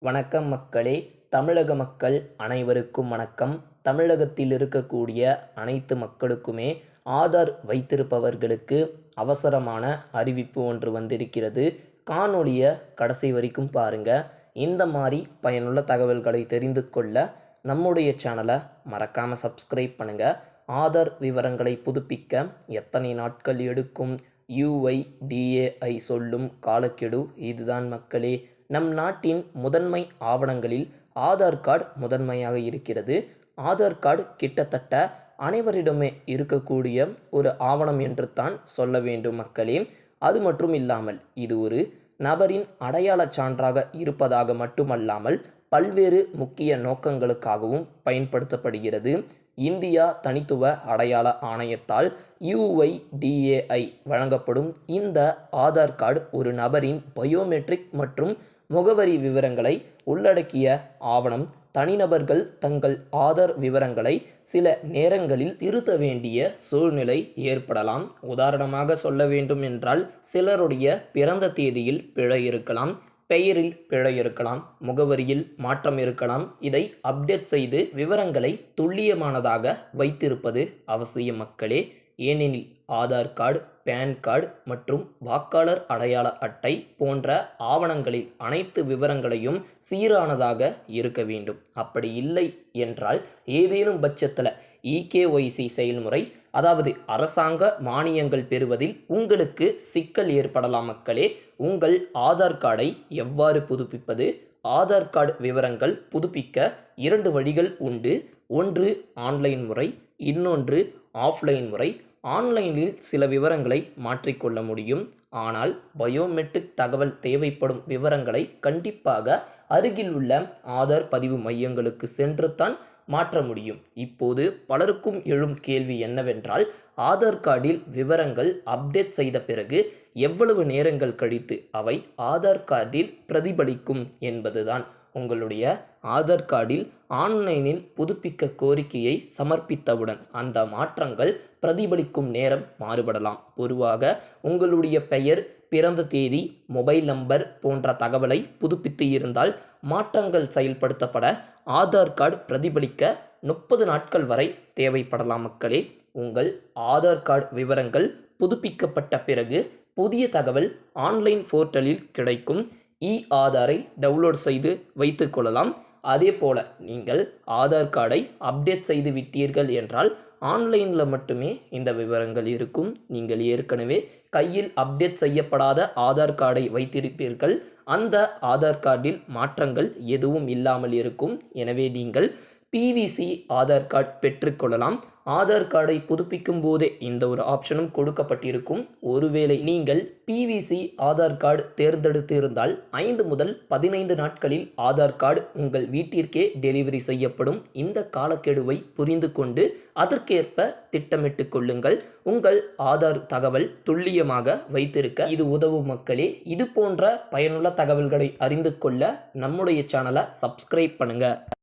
வணக்கம் மக்களே. தமிழக மக்கள் அனைவருக்கும் வணக்கம். தமிழகத்தில் இருக்கக்கூடிய அனைத்து மக்களுக்குமே ஆதார் வைத்திருப்பவர்களுக்கு அவசரமான அறிவிப்பு ஒன்று வந்திருக்கிறது. காணொளியை கடைசி வரைக்கும் பாருங்க. இந்த மாதிரி பயனுள்ள தகவல்களை தெரிந்து கொள்ள நம்முடைய சேனலை மறக்காமல் சப்ஸ்கிரைப் பண்ணுங்க. ஆதார் விவரங்களை புதுப்பிக்க எத்தனை நாட்கள் எடுக்கும்? யுஐடிஏஐ சொல்லும் காலக்கெடு இதுதான் மக்களே. நம் நாட்டின் முதன்மை ஆவணங்களில் ஆதார் கார்டு முதன்மையாக இருக்கிறது. ஆதார் கார்டு கிட்டத்தட்ட அனைவரிடமே இருக்கக்கூடிய ஒரு ஆவணம் என்று தான் சொல்ல வேண்டும் மக்களே. அது மட்டும் இல்லாமல் இது ஒரு நபரின் அடையாளச் சான்றாக இருப்பதாக மட்டுமல்லாமல் பல்வேறு முக்கிய நோக்கங்களுக்காகவும் பயன்படுத்தப்படுகிறது. இந்தியா தனித்துவ அடையாள ஆணையத்தால் யுஐடிஏஐ வழங்கப்படும் இந்த ஆதார் கார்டு ஒரு நபரின் பயோமெட்ரிக் மற்றும் முகவரி விவரங்களை உள்ளடக்கிய ஆவணம் தனிநபர்கள் தங்கள் ஆதார் விவரங்களை சில நேரங்களில் திருத்த வேண்டிய சூழ்நிலை ஏற்படலாம். உதாரணமாக சொல்ல வேண்டும் என்றால் சிலருடைய பிறந்த தேதியில் பிழை இருக்கலாம் பெயரில் பிழை இருக்கலாம் முகவரியில் மாற்றம் இருக்கலாம். இதை அப்டேட் செய்து விவரங்களை துல்லியமானதாக வைத்திருப்பது அவசியம் மக்களே. ஏனெனில் ஆதார் கார்டு பேன் கார்டு மற்றும் வாக்காளர் அடையாள அட்டை போன்ற ஆவணங்களில் அனைத்து விவரங்களையும் சீரானதாக இருக்க வேண்டும். அப்படி இல்லை என்றால் ஏதேனும் பட்சத்தில் இகேஒய்சி செயல்முறை அதாவது அரசாங்க மானியங்கள் பெறுவதில் உங்களுக்கு சிக்கல் ஏற்படலாம் மக்களே. உங்கள் ஆதார் கார்டை எவ்வாறு புதுப்பிப்பது? ஆதார் கார்டு விவரங்கள் புதுப்பிக்க இரண்டு வழிகள் உண்டு. ஒன்று ஆன்லைன் முறை இன்னொன்று ஆஃப்லைன் முறை. ஆன்லைனில் சில விவரங்களை மாற்றிக்கொள்ள முடியும். ஆனால் பயோமெட்ரிக் தகவல் தேவைப்படும் விவரங்களை கண்டிப்பாக அருகில் உள்ள ஆதார் பதிவு மையங்களுக்கு சென்று தான் மாற்ற முடியும். இப்போது பலருக்கும் எழும் கேள்வி என்னவென்றால் ஆதார் கார்டில் விவரங்கள் அப்டேட் செய்த பிறகு எவ்வளவு நேரங்கள் கழித்து அவை ஆதார் கார்டில் பிரதிபலிக்கும் என்பதுதான். உங்களுடைய ஆதார் கார்டில் ஆன்லைனில் புதுப்பிக்க கோரிக்கையை சமர்ப்பித்தவுடன் அந்த மாற்றங்கள் பிரதிபலிக்கும் நேரம் மாறுபடலாம். பொதுவாக உங்களுடைய பெயர் பிறந்த தேதி மொபைல் நம்பர் போன்ற தகவலை புதுப்பித்து இருந்தால் மாற்றங்கள் செயல்படுத்தப்பட ஆதார் கார்டு பிரதிபலிக்க முப்பது நாட்கள் வரை தேவைப்படலாம் மக்களே. உங்கள் ஆதார் கார்டு விவரங்கள் புதுப்பிக்கப்பட்ட பிறகு புதிய தகவல் ஆன்லைன் போர்ட்டலில் கிடைக்கும். இ ஆதாரை டவுன்லோட் செய்து வைத்துக்கொள்ளலாம் அதே போல் நீங்கள் ஆதார் கார்டை அப்டேட் செய்து விட்டீர்கள் என்றால் ஆன்லைனில் மட்டுமே இந்த விவரங்கள் இருக்கும். நீங்கள் ஏற்கனவே கையில் அப்டேட் செய்யப்படாத ஆதார் கார்டை வைத்திருப்பீர்கள். அந்த ஆதார் கார்டில் மாற்றங்கள் எதுவும் இல்லாமல் இருக்கும். எனவே நீங்கள் பிவிசி ஆதார் கார்டு பெற்றுக்கொள்ளலாம். ஆதார் கார்டை புதுப்பிக்கும் போதே இந்த ஒரு ஆப்ஷனும் கொடுக்கப்பட்டிருக்கும். ஒருவேளை நீங்கள் பிவிசி ஆதார் கார்டு தேர்ந்தெடுத்து இருந்தால் ஐந்து முதல் பதினைந்து நாட்களில் ஆதார் கார்டு உங்கள் வீட்டிற்கே டெலிவரி செய்யப்படும். இந்த காலக்கெடுவை புரிந்து கொண்டு அதற்கேற்ப திட்டமிட்டு கொள்ளுங்கள். உங்கள் ஆதார் தகவல் துல்லியமாக வைத்திருக்க இது உதவும் மக்களே. இது போன்ற பயனுள்ள தகவல்களை அறிந்து கொள்ள நம்முடைய சேனலை சப்ஸ்கிரைப் பண்ணுங்கள்